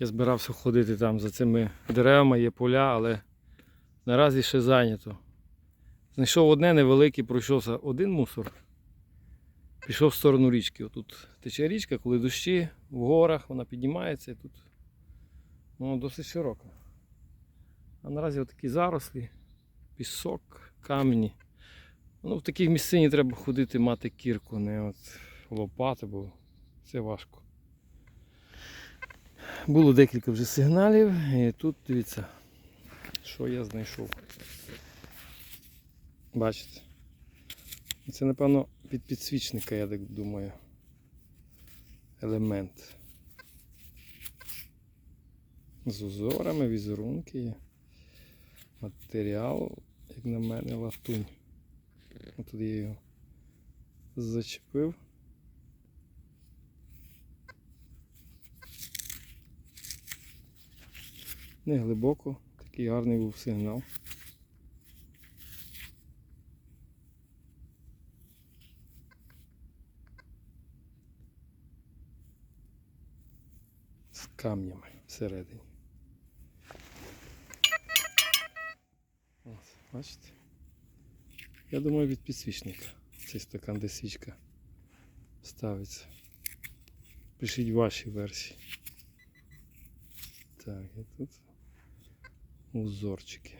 Я збирався ходити там за цими деревами, є поля, але наразі ще зайнято. Знайшов одне невелике, пройшовся один мусор. Пішов в сторону річки. Отут тече річка, коли дощі в горах, вона піднімається і тут ну, досить широка. А наразі отакі зарослі, пісок, камені. Ну, в таких місцині треба ходити мати кірку, не от лопати, бо це важко. Було декілька вже сигналів, і тут дивіться, що я знайшов. Бачите? Це, напевно, від підсвічника, я так думаю. Елемент. З узорами, візерунки є. Матеріал, як на мене, латунь. Тут я його зачепив. Не глибоко, такий гарний був сигнал. З камнями всередині. Ось, бачите? Я думаю від підсвічника. Цей стакан, де свічка ставиться. Пишіть ваші версії. Так, і тут узорчики.